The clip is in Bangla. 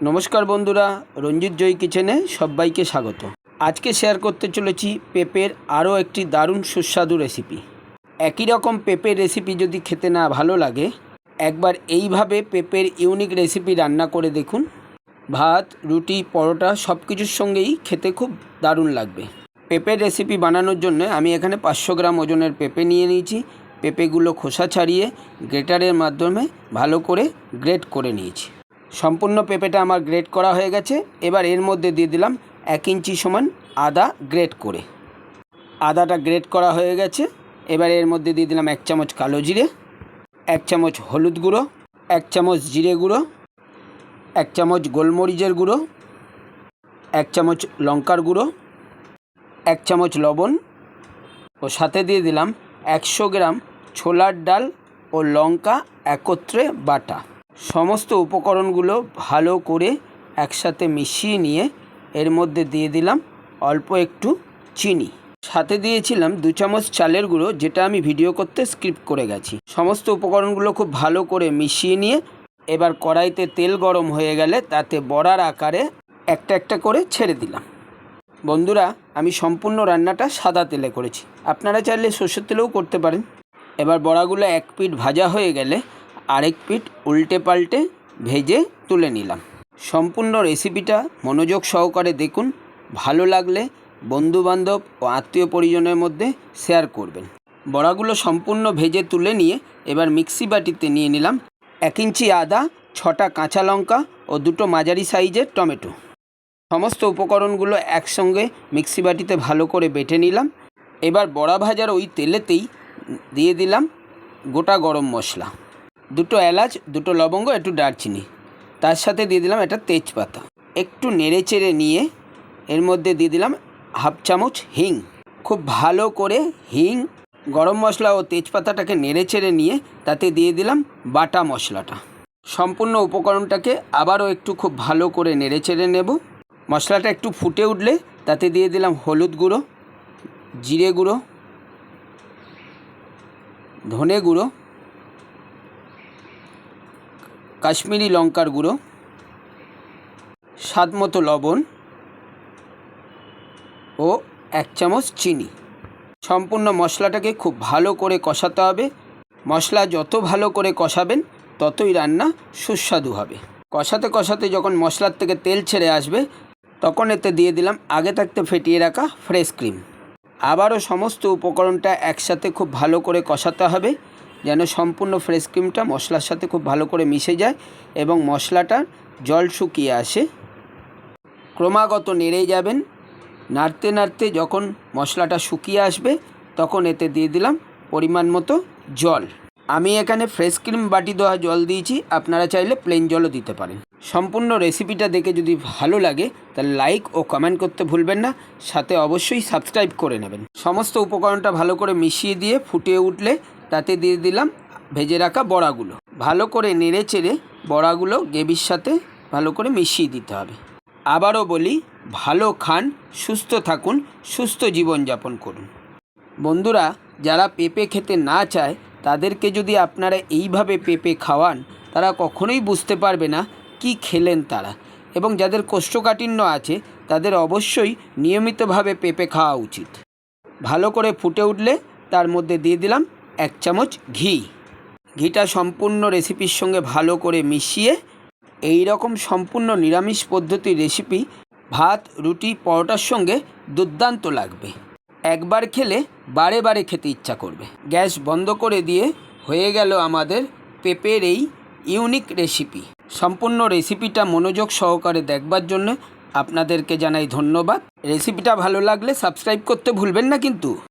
নমস্কার বন্ধুরা, রঞ্জিত জয় কিচেনে সবাইকে স্বাগত। আজকে শেয়ার করতে চলেছি পেঁপের আরও একটি দারুণ সুস্বাদু রেসিপি একই রকম পেঁপের রেসিপি যদি খেতে না ভালো লাগে, একবার এইভাবে পেঁপের ইউনিক রেসিপি রান্না করে দেখুন। ভাত, রুটি, পরোটা সব কিছুর সঙ্গেই খেতে খুব দারুণ লাগবে। পেঁপের রেসিপি বানানোর জন্য আমি এখানে পাঁচশো গ্রাম ওজনের পেঁপে নিয়ে নিয়েছি। পেঁপেগুলো খোসা ছাড়িয়ে গ্রেটারের মাধ্যমে ভালো করে গ্রেট করে নিয়েছি। সম্পূর্ণ পেঁপেটা আমার গ্রেট করা হয়ে গেছে। এবার এর মধ্যে দিয়ে দিলাম এক ইঞ্চি সমান আদা গ্রেট করে। আদাটা গ্রেট করা হয়ে গেছে। এবার এর মধ্যে দিয়ে দিলাম এক চামচ কালো জিরে, এক চামচ হলুদ গুঁড়ো, এক চামচ জিরে গুঁড়ো, এক চামচ গোলমরিচের গুঁড়ো, এক চামচ লঙ্কার গুঁড়ো, এক চামচ লবণ ও সাথে দিয়ে দিলাম একশো গ্রাম ছোলার ডাল ও লঙ্কা একত্রে বাটা। সমস্ত উপকরণগুলো ভালো করে একসাথে মিশিয়ে নিয়ে এর মধ্যে দিয়ে দিলাম অল্প একটু চিনি। সাথে দিয়েছিলাম দু চামচ চালের গুঁড়ো, যেটা আমি ভিডিও করতে স্ক্রিপ্ট করে গেছি। সমস্ত উপকরণগুলো খুব ভালো করে মিশিয়ে নিয়ে এবার কড়াইতে তেল গরম হয়ে গেলে তাতে বড়ার আকারে একটা একটা করে ছেড়ে দিলাম। বন্ধুরা, আমি সম্পূর্ণ রান্নাটা সাদা তেলে করেছি। আপনারা চাইলে সর্ষের তেলেও করতে পারেন। এবার বড়াগুলো এক পিঠ ভাজা হয়ে গেলে আরেক পিঠ উল্টে পাল্টে ভেজে তুলে নিলাম। সম্পূর্ণ রেসিপিটা মনোযোগ সহকারে দেখুন, ভালো লাগলে বন্ধুবান্ধব ও আত্মীয় পরিজনের মধ্যে শেয়ার করবেন। বড়াগুলো সম্পূর্ণ ভেজে তুলে নিয়ে এবার মিক্সি বাটিতে নিয়ে নিলাম এক ইঞ্চি আদা, ছটা কাঁচা লঙ্কা ও দুটো মাঝারি সাইজের টমেটো। সমস্ত উপকরণগুলো একসঙ্গে মিক্সি বাটিতে ভালো করে বেটে নিলাম। এবার বড়া ভাজার ওই তেলেতেই দিয়ে দিলাম গোটা গরম মশলা। দুটো এলাচ, দুটো লবঙ্গ, একটু দারচিনি। তার সাথে দিয়ে দিলাম একটা তেজপাতা। একটু নেড়ে চেড়ে নিয়ে এর মধ্যে দিয়ে দিলাম হাফ চামচ হিং। খুব ভালো করে হিং, গরম মশলা ও তেজপাতাটাকে নেড়ে চেড়ে নিয়ে তাতে দিয়ে দিলাম বাটা মশলাটা। সম্পূর্ণ উপকরণটাকে আবারও একটু খুব ভালো করে নেড়ে চেড়ে নেব। মশলাটা একটু ফুটে উঠলে তাতে দিয়ে দিলাম হলুদ গুঁড়ো, জিরে গুঁড়ো, ধনে গুঁড়ো কাশ্মীরি লঙ্কার গুঁড়ো, স্বাদ মতো লবণ ও এক চামচ চিনি। সম্পূর্ণ মশলাটাকে খুব ভালো করে কষাতে হবে। মশলা যত ভালো করে কষাবেন, ততই রান্না সুস্বাদু হবে। কষাতে কষাতে যখন মশলার থেকে তেল ছেড়ে আসবে, তখন এতে দিয়ে দিলাম আগে থাকতে ফেটিয়ে রাখা ফ্রেশ ক্রিম। আবারও সমস্ত উপকরণটা একসাথে খুব ভালো করে কষাতে হবে। যেন সম্পূর্ণ ফ্রেশ ক্রিমটা মশলার সাথে খুব ভালো করে মিশে যায় এবং মশলাটা জল শুকিয়ে আসে। ক্রমাগত নেড়ে যাবেন। নাড়তে নাড়তে যখন মশলাটা শুকিয়ে আসবে, তখন এতে দিয়ে দিলাম পরিমাণ মতো জল। আমি এখানে ফ্রেশ ক্রিম বাটি দেওয়া জল দিয়েছি, আপনারা চাইলে প্লেন জলও দিতে পারেন। সম্পূর্ণ রেসিপিটা দেখে যদি ভালো লাগে, তাহলে লাইক ও কমেন্ট করতে ভুলবেন না। সাথে অবশ্যই সাবস্ক্রাইব করে নেবেন। সমস্ত উপকরণটা ভালো করে মিশিয়ে দিয়ে ফুটিয়ে উঠলে তাতে দিয়ে দিলাম ভেজে রাখা বড়াগুলো। ভালো করে নেড়ে চেড়ে বড়াগুলো গ্রেভির সাথে ভালো করে মিশিয়ে দিতে হবে। আবারও বলি, ভালো খান, সুস্থ থাকুন, সুস্থ জীবনযাপন করুন। বন্ধুরা, যারা পেঁপে খেতে না চায়, তাদেরকে যদি আপনারা এইভাবে পেঁপে খাওয়ান, তারা কখনোই বুঝতে পারবে না কি খেলেন তারা। এবং যাদের কোষ্ঠকাঠিন্য আছে, তাদের অবশ্যই নিয়মিতভাবে পেঁপে খাওয়া উচিত। ভালো করে ফুটে উঠলে তার মধ্যে দিয়ে দিলাম এক চামচ ঘি। ঘিটা সম্পূর্ণ রেসিপির সঙ্গে ভালো করে মিশিয়ে এই রকম সম্পূর্ণ নিরামিষ পদ্ধতির রেসিপি ভাত, রুটি, পরোটার সঙ্গে দুর্দান্ত লাগবে। একবার খেলে বারে বারে খেতে ইচ্ছা করবে। গ্যাস বন্ধ করে দিয়ে হয়ে গেল আমাদের পেঁপের এই ইউনিক রেসিপি সম্পূর্ণ রেসিপিটা মনোযোগ সহকারে দেখবার জন্য আপনাদেরকে জানাই ধন্যবাদ। রেসিপিটা ভালো লাগলে সাবস্ক্রাইব করতে ভুলবেন না কিন্তু।